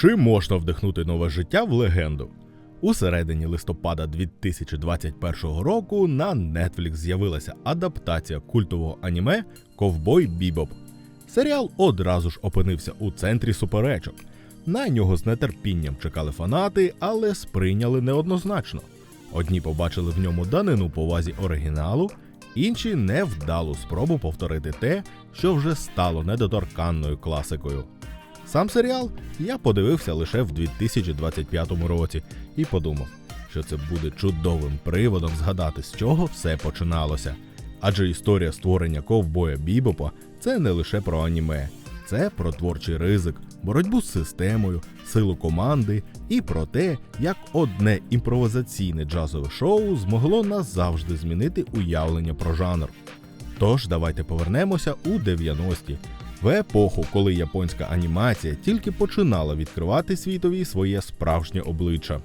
Чи можна вдихнути нове життя в легенду? У середині листопада 2021 року на Netflix з'явилася адаптація культового аніме Ковбой Бібоп. Серіал одразу ж опинився у центрі суперечок. На нього з нетерпінням чекали фанати, але сприйняли неоднозначно. Одні побачили в ньому данину повазі оригіналу, інші невдалу спробу повторити те, що вже стало недоторканною класикою. Сам серіал я подивився лише в 2025 році і подумав, що це буде чудовим приводом згадати, з чого все починалося. Адже історія створення ковбоя Бібопа це не лише про аніме, це про творчий ризик, боротьбу з системою, силу команди і про те, як одне імпровізаційне джазове шоу змогло назавжди змінити уявлення про жанр. Тож давайте повернемося у 90-ті, в епоху, коли японська анімація тільки починала відкривати світові своє справжнє обличчя.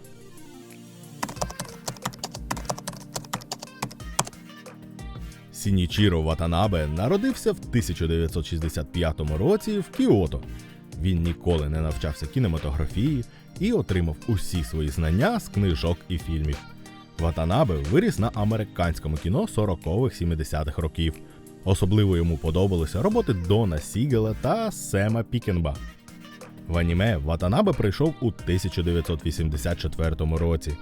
Сінічіро Ватанабе народився в 1965 році в Кіото. Він ніколи не навчався кінематографії і отримав усі свої знання з книжок і фільмів. Ватанабе виріс на американському кіно 40-х-70-х років. Особливо йому подобалися роботи Дона Сігела та Сема Пікенба. В аніме Ватанабе прийшов у 1984 році.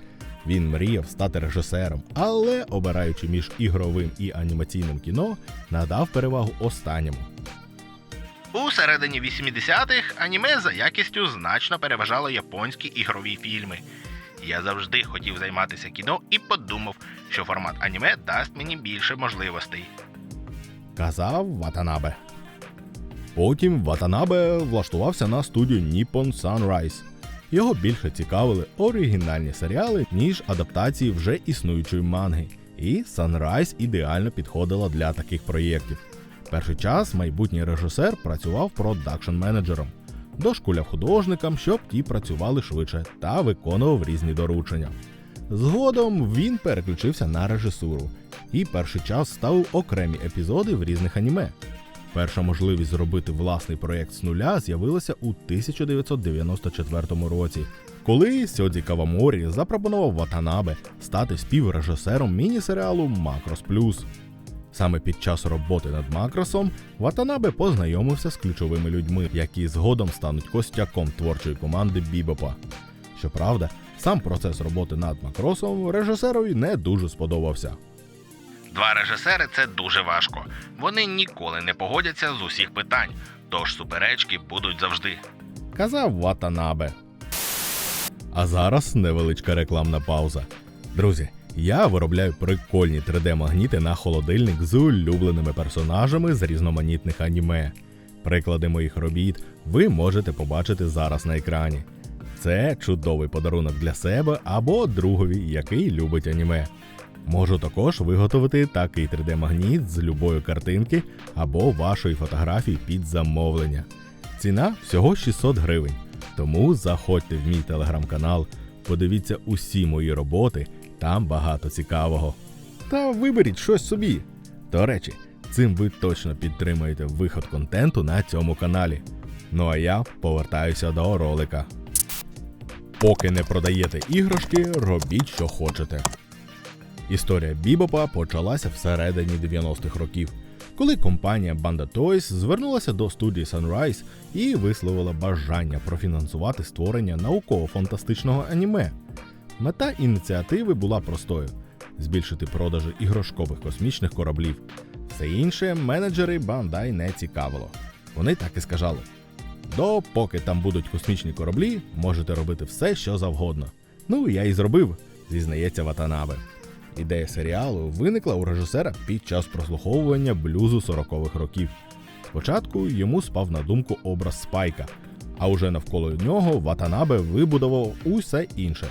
Він мріяв стати режисером, але, обираючи між ігровим і анімаційним кіно, надав перевагу останньому. У середині 80-х аніме за якістю значно переважало японські ігрові фільми. Я завжди хотів займатися кіно і подумав, що формат аніме дасть мені більше можливостей. Казав Ватанабе. Потім Ватанабе влаштувався на студію Nippon Sunrise. Його більше цікавили оригінальні серіали, ніж адаптації вже існуючої манги. І Sunrise ідеально підходила для таких проєктів. Перший час майбутній режисер працював продакшн-менеджером, дошкуляв художникам, щоб ті працювали швидше та виконував різні доручення. Згодом він переключився на режисуру і перший час ставив окремі епізоди в різних аніме. Перша можливість зробити власний проєкт з нуля з'явилася у 1994 році, коли Сьодзі Каваморі запропонував Ватанабе стати співрежисером міні-серіалу Макрос Плюс. Саме під час роботи над Макросом Ватанабе познайомився з ключовими людьми, які згодом стануть костяком творчої команди Бібопа. Щоправда, сам процес роботи над Макросом режисерові не дуже сподобався. Два режисери це дуже важко. Вони ніколи не погодяться з усіх питань, тож суперечки будуть завжди. казав Ватанабе. А зараз невеличка рекламна пауза. Друзі, я виробляю прикольні 3D-магніти на холодильник з улюбленими персонажами з різноманітних аніме. Приклади моїх робіт ви можете побачити зараз на екрані. Це чудовий подарунок для себе або другові, який любить аніме. Можу також виготовити такий 3D-магніт з любої картинки або вашої фотографії під замовлення. Ціна всього 600 гривень. Тому заходьте в мій телеграм-канал, подивіться усі мої роботи, там багато цікавого. Та виберіть щось собі. До речі, цим ви точно підтримуєте виход контенту на цьому каналі. Ну а я повертаюся до ролика. Поки не продаєте іграшки, робіть, що хочете. Історія Бібопа почалася всередині 90-х років, коли компанія Banda Toys звернулася до студії Sunrise і висловила бажання профінансувати створення науково-фантастичного аніме. Мета ініціативи була простою: збільшити продажі іграшкових космічних кораблів. Все інше менеджери Bandai не цікавило. Вони так і сказали: допоки там будуть космічні кораблі, можете робити все, що завгодно. Ну, я і зробив, зізнається Ватанабе. Ідея серіалу виникла у режисера під час прослуховування блюзу 40-х років. Спочатку йому спав на думку образ Спайка, а уже навколо нього Ватанабе вибудував усе інше.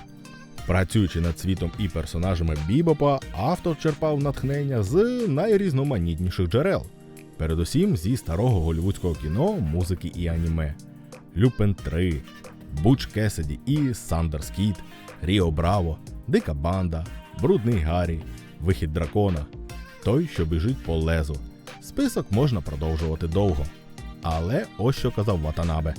Працюючи над світом і персонажами Бібопа, автор черпав натхнення з найрізноманітніших джерел, передусім зі старого голівудського кіно, музики і аніме. Люпен 3, Буч Кеседі і Сандерс Кіт, Ріо Браво, Дика Банда, Брудний Гаррі, Вихід дракона, той, що біжить по лезу. Список можна продовжувати довго. Але ось що казав Ватанабе.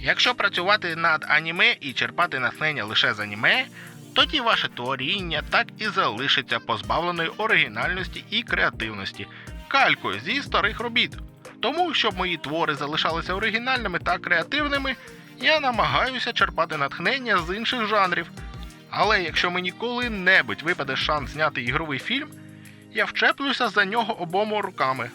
Якщо працювати над аніме і черпати натхнення лише з аніме, тоді ваше творіння так і залишиться позбавленою оригінальності і креативності, калькою зі старих робіт. Тому, щоб мої твори залишалися оригінальними та креативними, я намагаюся черпати натхнення з інших жанрів. Але якщо мені коли-небудь випаде шанс зняти ігровий фільм, я вчеплюся за нього обома руками.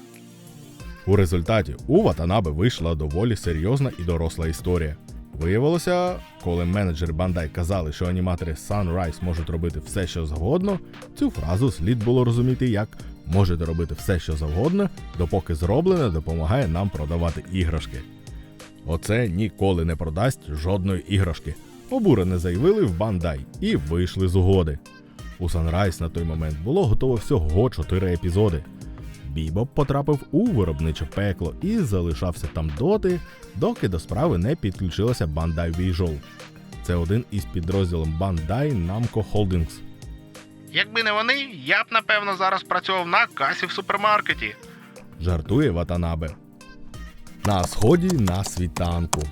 У результаті у Ватанабе вийшла доволі серйозна і доросла історія. Виявилося, коли менеджери Бандай казали, що аніматори Sunrise можуть робити все, що завгодно, цю фразу слід було розуміти як можете робити все, що завгодно, допоки зроблене допомагає нам продавати іграшки. Оце ніколи не продасть жодної іграшки. Обурено заявили в Бандай і вийшли з угоди. У Sunrise на той момент було готово всього 4 епізоди. Бібоп потрапив у виробниче пекло і залишався там доти, доки до справи не підключилася Bandai Visual. Це один із підрозділів Bandai Namco Holdings. Якби не вони, я б напевно зараз працював на касі в супермаркеті. Жартує Ватанабе. На сході на світанку.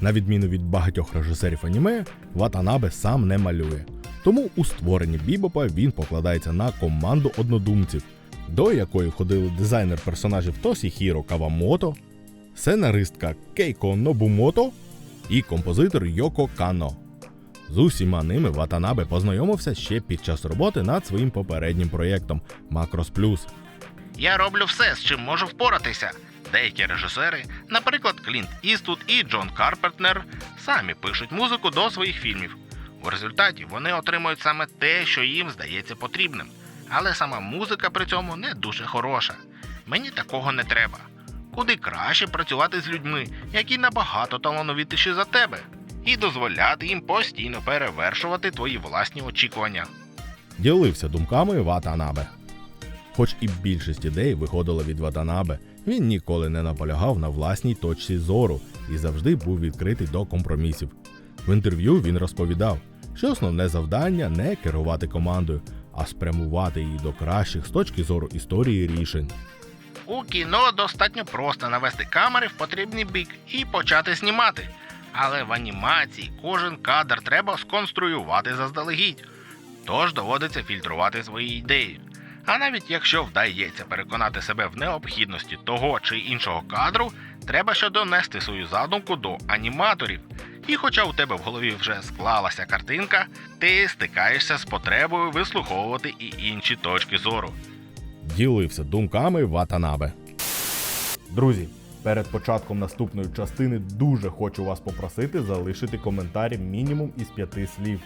На відміну від багатьох режисерів аніме, Ватанабе сам не малює. Тому у створенні Бібопа він покладається на команду однодумців, до якої входили дизайнер персонажів Тосіхіро Кавамото, сценаристка Кейко Нобумото і композитор Йоко Кано. З усіма ними Ватанабе познайомився ще під час роботи над своїм попереднім проєктом Macros Plus. Я роблю все, з чим можу впоратися. Деякі режисери, наприклад, Клінт Іствуд і Джон Карпентнер, самі пишуть музику до своїх фільмів. У результаті вони отримують саме те, що їм здається потрібним. Але сама музика при цьому не дуже хороша. Мені такого не треба. Куди краще працювати з людьми, які набагато талановитіші за тебе, і дозволяти їм постійно перевершувати твої власні очікування. ділився думками Ватанабе. Хоч і більшість ідей виходила від Ватанабе, він ніколи не наполягав на власній точці зору і завжди був відкритий до компромісів. В інтерв'ю він розповідав, що основне завдання не керувати командою, а спрямувати її до кращих з точки зору історії рішень. У кіно достатньо просто навести камери в потрібний бік і почати знімати. Але в анімації кожен кадр треба сконструювати заздалегідь. Тож доводиться фільтрувати свої ідеї. А навіть якщо вдається переконати себе в необхідності того чи іншого кадру, треба ще донести свою задумку до аніматорів. І хоча у тебе в голові вже склалася картинка, ти стикаєшся з потребою вислуховувати і інші точки зору. Ділився думками Ватанабе. Друзі, перед початком наступної частини дуже хочу вас попросити залишити коментарі мінімум із п'яти слів.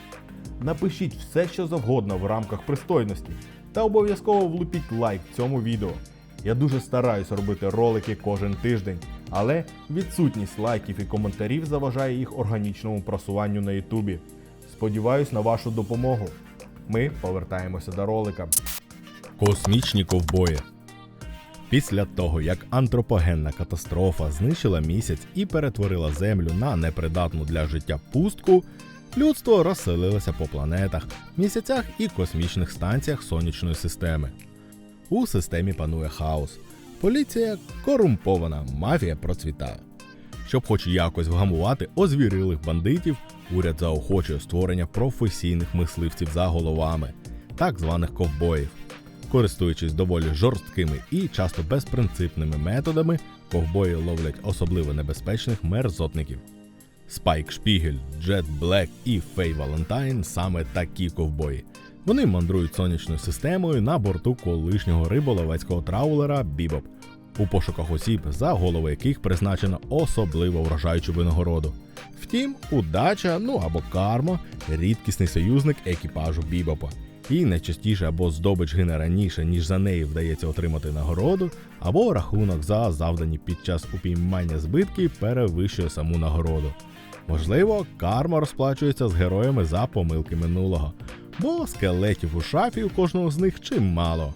Напишіть все, що завгодно в рамках пристойності, та обов'язково влупіть лайк цьому відео. Я дуже стараюсь робити ролики кожен тиждень, але відсутність лайків і коментарів заважає їх органічному просуванню на Ютубі. Сподіваюсь на вашу допомогу. Ми повертаємося до ролика. Космічні ковбої. Після того, як антропогенна катастрофа знищила місяць і перетворила Землю на непридатну для життя пустку, людство розселилося по планетах, місяцях і космічних станціях сонячної системи. У системі панує хаос. Поліція корумпована, мафія процвітає. Щоб хоч якось вгамувати озвірилих бандитів, уряд заохочує створення професійних мисливців за головами, так званих ковбоїв. Користуючись доволі жорсткими і часто безпринципними методами, ковбої ловлять особливо небезпечних мерзотників. Спайк Шпігель, Джет Блек і Фей Валентайн саме такі ковбої. Вони мандрують сонячною системою на борту колишнього риболовецького траулера Бібоп у пошуках осіб, за голови яких призначено особливо вражаючу винагороду. Втім, удача, ну або карма рідкісний союзник екіпажу Бібопа. І найчастіше або здобич гине раніше, ніж за неї вдається отримати нагороду, або рахунок за завдані під час упіймання збитки перевищує саму нагороду. Можливо, карма розплачується з героями за помилки минулого, бо скелетів у шафі у кожного з них чимало.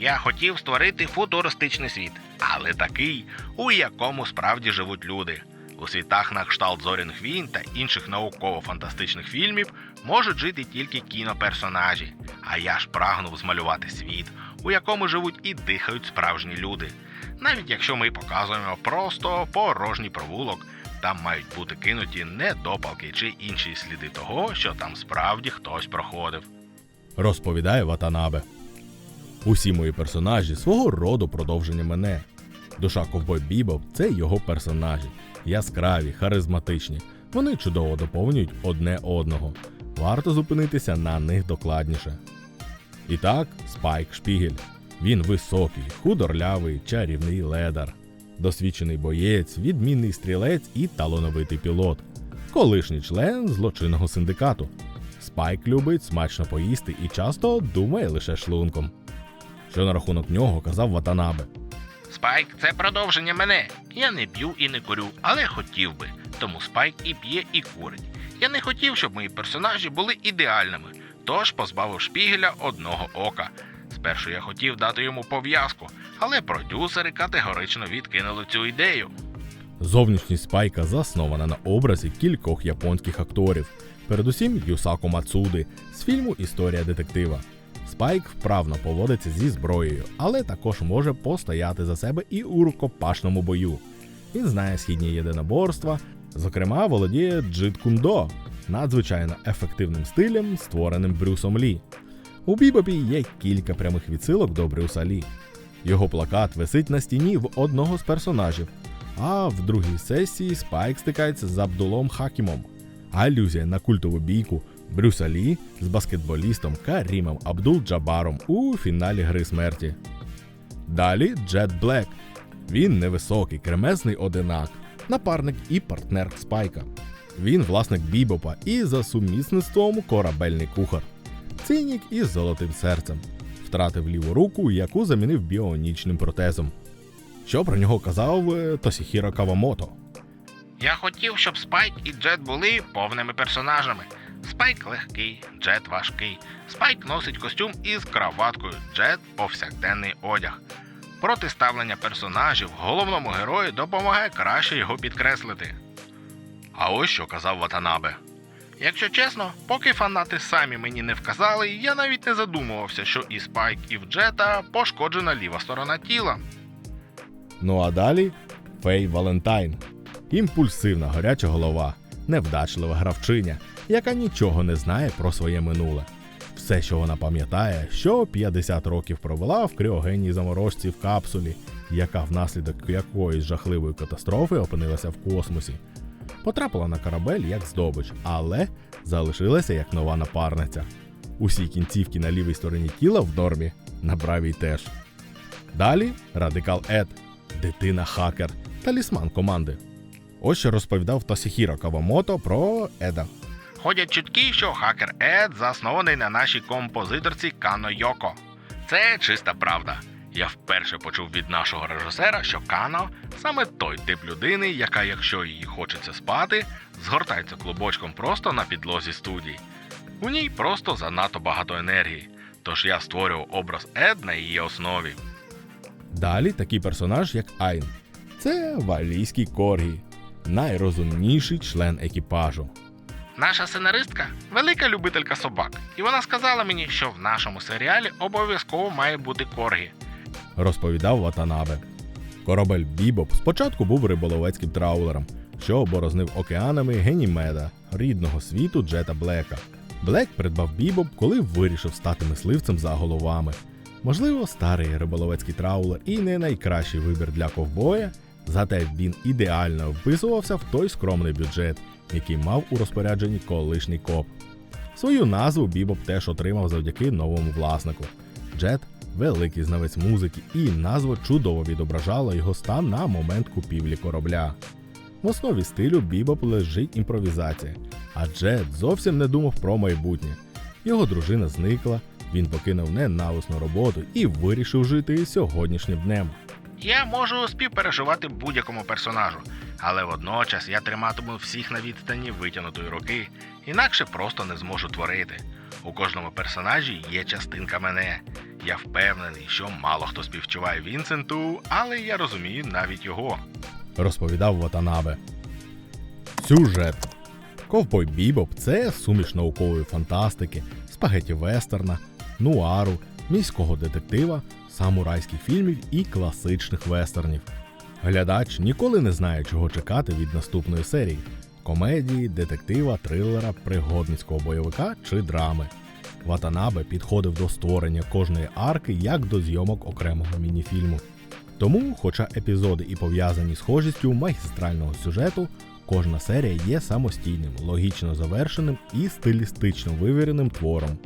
Я хотів створити футуристичний світ, але такий, у якому справді живуть люди. У світах на кшталт зоряних війн та інших науково-фантастичних фільмів можуть жити тільки кіноперсонажі. А я ж прагнув змалювати світ, у якому живуть і дихають справжні люди. Навіть якщо ми показуємо просто порожній провулок, там мають бути кинуті недопалки чи інші сліди того, що там справді хтось проходив. розповідає Ватанабе. Усі мої персонажі свого роду продовження мене. Душа ковбой Бібоп це його персонажі. Яскраві, харизматичні. Вони чудово доповнюють одне одного. Варто зупинитися на них докладніше. І так, Спайк Шпігель. Він високий, худорлявий, чарівний ледар, досвідчений боєць, відмінний стрілець і талановитий пілот, колишній член злочинного синдикату. Спайк любить смачно поїсти і часто думає лише шлунком. Що на рахунок нього казав Ватанабе. Спайк це продовження мене. Я не п'ю і не курю, але хотів би. Тому Спайк і п'є, і курить. Я не хотів, щоб мої персонажі були ідеальними, тож позбавив шпігеля одного ока. Спершу я хотів дати йому пов'язку, але продюсери категорично відкинули цю ідею. Зовнішність Спайка заснована на образі кількох японських акторів, передусім Юсако Мацуди з фільму Історія детектива. Спайк вправно поводиться зі зброєю, але також може постояти за себе і у рукопашному бою. Він знає східні єдиноборства, зокрема, володіє джит-кундо, надзвичайно ефективним стилем, створеним Брюсом Лі. У Бібопі є кілька прямих відсилок до Брюса Лі. Його плакат висить на стіні в одного з персонажів, а в другій сесії Спайк стикається з Абдулом Хакімом. Алюзія на культову бійку Брюса Лі з баскетболістом Карімом Абдул Джабаром у фіналі Гри смерті. Далі Джет Блек. Він невисокий, кремезний одинак, напарник і партнер Спайка. Він власник Бібопа і за сумісництвом корабельний кухар. Цинік із золотим серцем. Втратив ліву руку, яку замінив біонічним протезом. Що про нього казав е, Тосіхіро Кавамото? Я хотів, щоб Спайк і Джет були повними персонажами. Спайк легкий, Джет важкий. Спайк носить костюм із краваткою, Джет повсякденний одяг. Протиставлення персонажів головному герою допомагає краще його підкреслити. А ось що казав Ватанабе. Якщо чесно, поки фанати самі мені не вказали, я навіть не задумувався, що і Спайк, і в Джета пошкоджена ліва сторона тіла. Ну а далі Фей Валентайн. Імпульсивна гаряча голова, невдачлива гравчиня, яка нічого не знає про своє минуле. Все, що вона пам'ятає, що 50 років провела в кріогенній заморожці в капсулі, яка внаслідок якоїсь жахливої катастрофи опинилася в космосі. Потрапила на корабель як здобич, але залишилася як нова напарниця. Усі кінцівки на лівій стороні тіла в нормі, на правій теж. Далі радикал Ед, дитина-хакер, талісман команди. Ось що розповідав Тосіхіро Кавамото про Еда. Ходять чутки, що хакер Ед заснований на нашій композиторці Кано Йоко. Це чиста правда. Я вперше почув від нашого режисера, що Кано саме той тип людини, яка, якщо їй хочеться спати, згортається клубочком просто на підлозі студії. У ній просто занадто багато енергії. Тож я створював образ Ед на її основі. Далі такий персонаж, як Айн. Це валійський коргі, найрозумніший член екіпажу. Наша сценаристка велика любителька собак, і вона сказала мені, що в нашому серіалі обов'язково має бути коргі. розповідав Ватанабе. Корабель Бібоп спочатку був риболовецьким траулером, що оборознив океанами Генімеда, рідного світу Джета Блека. Блек придбав Бібоп, коли вирішив стати мисливцем за головами. Можливо, старий риболовецький траулер і не найкращий вибір для ковбоя, зате він ідеально вписувався в той скромний бюджет, який мав у розпорядженні колишній коп. Свою назву Бібоп теж отримав завдяки новому власнику. Джет великий знавець музики, і назва чудово відображала його стан на момент купівлі корабля. В основі стилю Бібоп лежить імпровізація, а Джет зовсім не думав про майбутнє. Його дружина зникла, він покинув ненависну роботу і вирішив жити сьогоднішнім днем. Я можу співпереживати будь-якому персонажу, але водночас я триматиму всіх на відстані витягнутої руки, інакше просто не зможу творити. У кожному персонажі є частинка мене. Я впевнений, що мало хто співчуває Вінсенту, але я розумію навіть його. розповідав Ватанабе. Сюжет. Ковбой Бібоп це суміш наукової фантастики, спагеті вестерна, нуару, міського детектива, самурайських фільмів і класичних вестернів. Глядач ніколи не знає, чого чекати від наступної серії комедії, детектива, трилера, пригодницького бойовика чи драми. Ватанабе підходив до створення кожної арки як до зйомок окремого мініфільму. Тому, хоча епізоди і пов'язані схожістю магістрального сюжету, кожна серія є самостійним, логічно завершеним і стилістично вивіреним твором.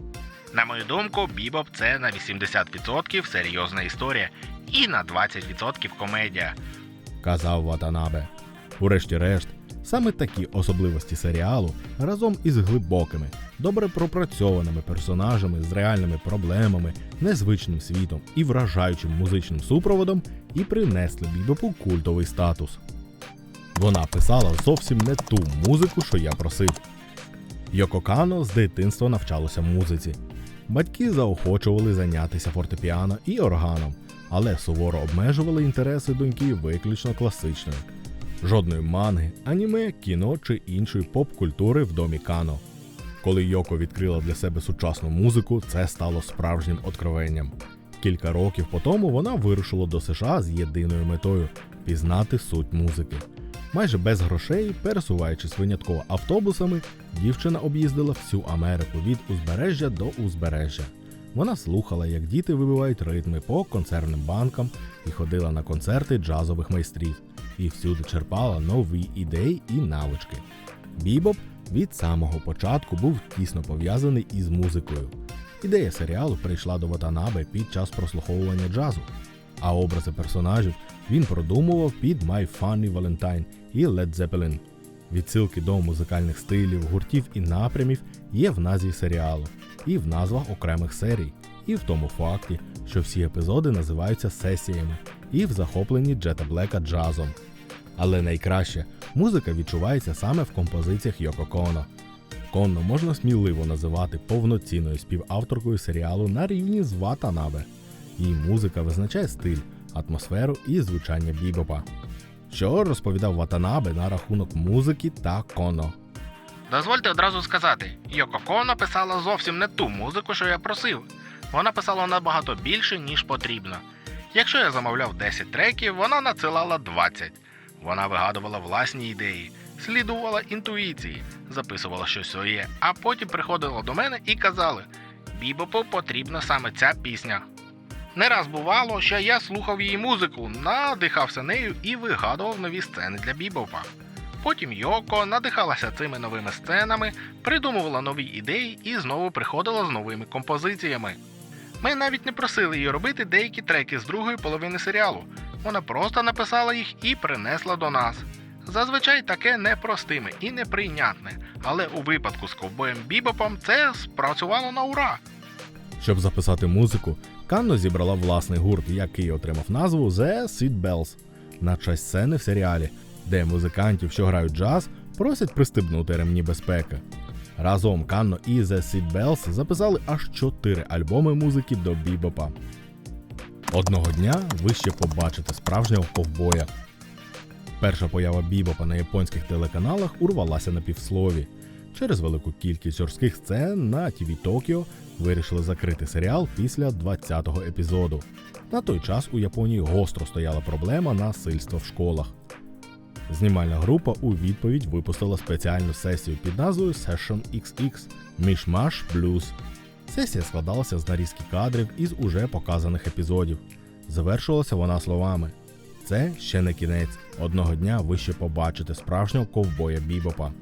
На мою думку, Бібоп це на 80% серйозна історія і на 20% комедія. казав Ватанабе. Урешті-решт, саме такі особливості серіалу разом із глибокими, добре пропрацьованими персонажами з реальними проблемами, незвичним світом і вражаючим музичним супроводом і принесли Бібопу культовий статус. Вона писала зовсім не ту музику, що я просив. Йоко Кано з дитинства навчалося музиці. Батьки заохочували зайнятися фортепіано і органом, але суворо обмежували інтереси доньки виключно класичною. Жодної манги, аніме, кіно чи іншої поп-культури в домі Кано. Коли Йоко відкрила для себе сучасну музику, це стало справжнім откровенням. Кілька років по тому вона вирушила до США з єдиною метою пізнати суть музики. Майже без грошей, пересуваючись винятково автобусами, дівчина об'їздила всю Америку від узбережжя до узбережжя. Вона слухала, як діти вибивають ритми по концертним банкам і ходила на концерти джазових майстрів, і всюди черпала нові ідеї і навички. Бібоп від самого початку був тісно пов'язаний із музикою. Ідея серіалу прийшла до Ватанабе під час прослуховування джазу, а образи персонажів він продумував під My Funny Valentine і Led Zeppelin. Відсилки до музикальних стилів, гуртів і напрямів є в назві серіалу, і в назвах окремих серій, і в тому факті, що всі епізоди називаються сесіями, і в захопленні Джета Блека джазом. Але найкраще музика відчувається саме в композиціях Йоко Коно. Конно можна сміливо називати повноцінною співавторкою серіалу на рівні з Ватанабе. Її музика визначає стиль, атмосферу і звучання бібопа. Що розповідав Ватанабе на рахунок музики та коно. Дозвольте одразу сказати, Йоко Коно писала зовсім не ту музику, що я просив. Вона писала набагато більше, ніж потрібно. Якщо я замовляв 10 треків, вона надсилала 20. Вона вигадувала власні ідеї, слідувала інтуїції, записувала щось своє, а потім приходила до мене і казали: Бібопу потрібна саме ця пісня. Не раз бувало, що я слухав її музику, надихався нею і вигадував нові сцени для бібопа. Потім Йоко надихалася цими новими сценами, придумувала нові ідеї і знову приходила з новими композиціями. Ми навіть не просили її робити деякі треки з другої половини серіалу. Вона просто написала їх і принесла до нас. Зазвичай таке непростиме і неприйнятне, але у випадку з ковбоєм Бібопом це спрацювало на ура. Щоб записати музику, Канно зібрала власний гурт, який отримав назву The Sweet Bells на честь сцени в серіалі, де музикантів, що грають джаз, просять пристебнути ремні безпеки. Разом Канно і The Sweet Bells записали аж чотири альбоми музики до бібопа. Одного дня ви ще побачите справжнього ковбоя. Перша поява бібопа на японських телеканалах урвалася на півслові. Через велику кількість жорстких сцен на TV Токіо вирішили закрити серіал після 20-го епізоду. На той час у Японії гостро стояла проблема насильства в школах. Знімальна група у відповідь випустила спеціальну сесію під назвою Session XX Mishmash Blues. Сесія складалася з нарізки кадрів із уже показаних епізодів. Завершувалася вона словами: Це ще не кінець. Одного дня ви ще побачите справжнього ковбоя Бібопа.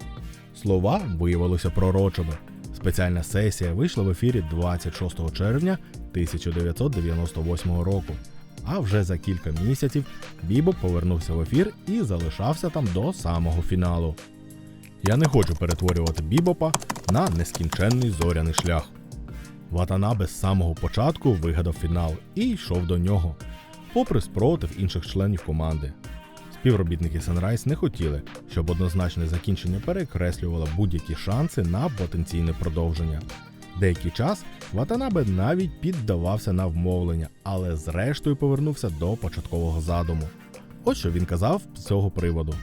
Слова виявилися пророчими. Спеціальна сесія вийшла в ефірі 26 червня 1998 року. А вже за кілька місяців Бібоп повернувся в ефір і залишався там до самого фіналу. Я не хочу перетворювати Бібопа на нескінченний зоряний шлях. Ватанабе з самого початку вигадав фінал і йшов до нього, попри спротив інших членів команди. Співробітники Sunrise не хотіли, щоб однозначне закінчення перекреслювало будь-які шанси на потенційне продовження. Деякий час Ватанабе навіть піддавався на вмовлення, але зрештою повернувся до початкового задуму. Ось що він казав з цього приводу.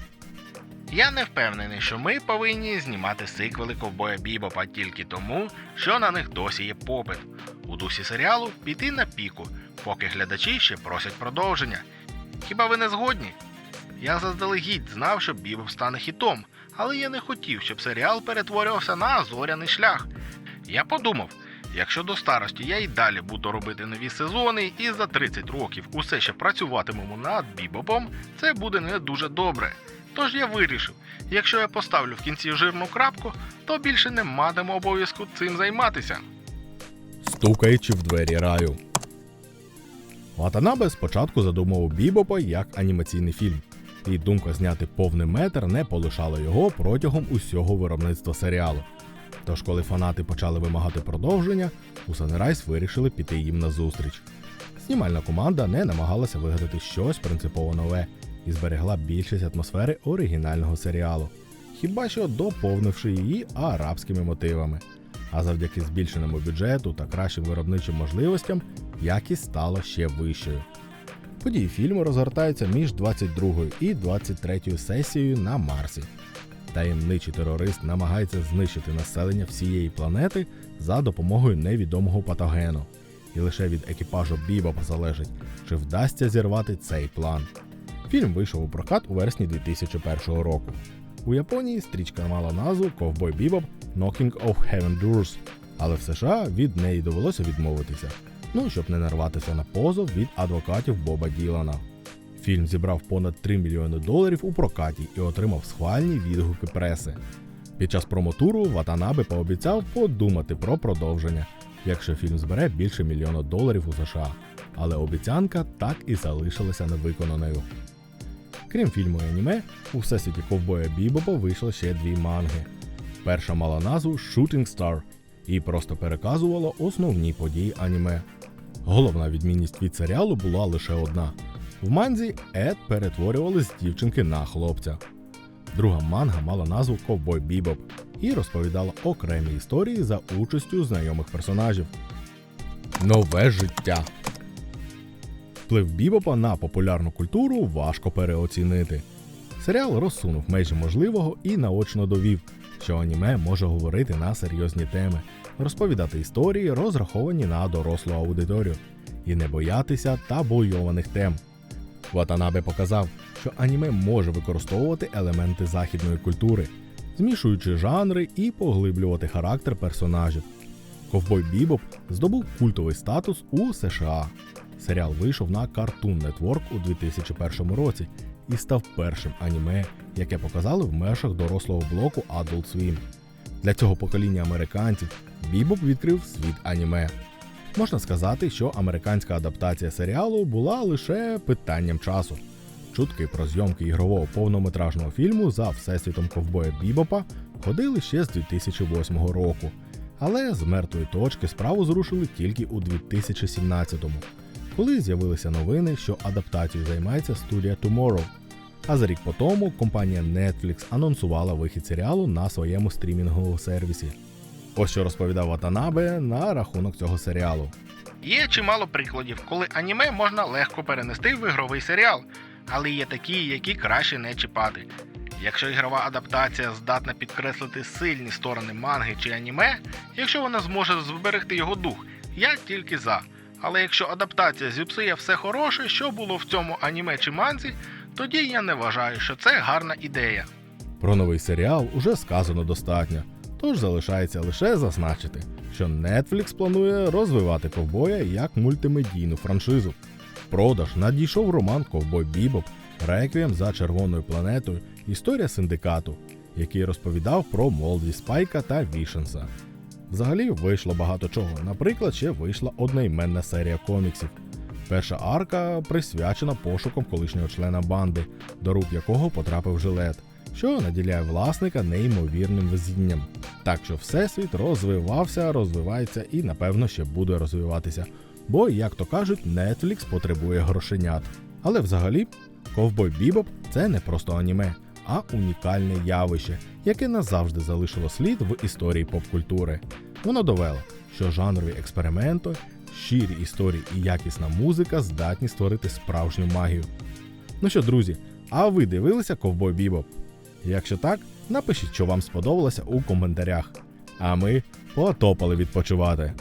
Я не впевнений, що ми повинні знімати сиквели ковбоя Бібопа тільки тому, що на них досі є попит. У дусі серіалу піти на піку, поки глядачі ще просять продовження. Хіба ви не згодні? Я заздалегідь знав, що Бібоп стане хітом, але я не хотів, щоб серіал перетворювався на зоряний шлях. Я подумав, якщо до старості я й далі буду робити нові сезони і за 30 років усе ще працюватимемо над Бібопом, це буде не дуже добре. Тож я вирішив, якщо я поставлю в кінці жирну крапку, то більше не матиму обов'язку цим займатися. стукаючи в двері раю. Ватанабе спочатку задумав Бібопа як анімаційний фільм, і думка зняти повний метр не полишала його протягом усього виробництва серіалу. Тож, коли фанати почали вимагати продовження, у Sunrise вирішили піти їм на зустріч. Знімальна команда не намагалася вигадати щось принципово нове і зберегла більшість атмосфери оригінального серіалу, хіба що доповнивши її арабськими мотивами. А завдяки збільшеному бюджету та кращим виробничим можливостям якість стала ще вищою. Події фільму розгортаються між 22 і 23 сесією на Марсі. Таємничий терорист намагається знищити населення всієї планети за допомогою невідомого патогену. І лише від екіпажу Бібопа залежить, чи вдасться зірвати цей план. Фільм вийшов у прокат у вересні 2001 року. У Японії стрічка мала назву Ковбой Бібоп Knocking of Heaven Doors, але в США від неї довелося відмовитися. Ну, щоб не нарватися на позов від адвокатів Боба Ділана. Фільм зібрав понад 3 мільйони доларів у прокаті і отримав схвальні відгуки преси. Під час промотуру Ватанабе пообіцяв подумати про продовження, якщо фільм збере більше мільйона доларів у США. Але обіцянка так і залишилася невиконаною. Крім фільму і аніме, у всесвіті ковбоя Бібопа вийшло ще дві манги. Перша мала назву Shooting Star і просто переказувала основні події аніме. Головна відмінність від серіалу була лише одна: в манзі Ед перетворювали дівчинки на хлопця. Друга манга мала назву Ковбой Бібоп і розповідала окремі історії за участю знайомих персонажів. Нове життя. Вплив Бібопа на популярну культуру важко переоцінити. Серіал розсунув межі можливого і наочно довів, що аніме може говорити на серйозні теми, розповідати історії, розраховані на дорослу аудиторію, і не боятися табуйованих тем. Ватанабе показав, що аніме може використовувати елементи західної культури, змішуючи жанри і поглиблювати характер персонажів. Ковбой Бібоп здобув культовий статус у США. Серіал вийшов на Cartoon Network у 2001 році і став першим аніме, яке показали в межах дорослого блоку Adult Swim. Для цього покоління американців Бібоп відкрив світ аніме. Можна сказати, що американська адаптація серіалу була лише питанням часу. Чутки про зйомки ігрового повнометражного фільму за всесвітом ковбоя Бібопа ходили ще з 2008 року, але з мертвої точки справу зрушили тільки у 2017-му, коли з'явилися новини, що адаптацією займається студія Tomorrow. А за рік по тому компанія Netflix анонсувала вихід серіалу на своєму стрімінговому сервісі. Ось що розповідав Ватанабе на рахунок цього серіалу. Є чимало прикладів, коли аніме можна легко перенести в ігровий серіал, але є такі, які краще не чіпати. Якщо ігрова адаптація здатна підкреслити сильні сторони манги чи аніме, якщо вона зможе зберегти його дух, я тільки за. Але якщо адаптація зіпсує все хороше, що було в цьому аніме чи манзі, тоді я не вважаю, що це гарна ідея. Про новий серіал уже сказано достатньо, тож залишається лише зазначити, що Netflix планує розвивати ковбоя як мультимедійну франшизу. Продаж надійшов роман Ковбой Бібоп, Реквієм за червоною планетою, історія синдикату, який розповідав про молодість Спайка та Вішенса. Взагалі вийшло багато чого. Наприклад, ще вийшла одноіменна серія коміксів. Перша арка присвячена пошукам колишнього члена банди, до рук якого потрапив жилет, що наділяє власника неймовірним везінням. Так що всесвіт розвивався, розвивається і, напевно, ще буде розвиватися. Бо, як то кажуть, Netflix потребує грошенят. Але взагалі, Ковбой Бібоп це не просто аніме, а унікальне явище, яке назавжди залишило слід в історії поп-культури. Воно довело, що жанрові експерименти, щирі історії і якісна музика здатні створити справжню магію. Ну що, друзі, а ви дивилися Ковбой Бібоп? Якщо так, напишіть, що вам сподобалося у коментарях. А ми потопали відпочивати.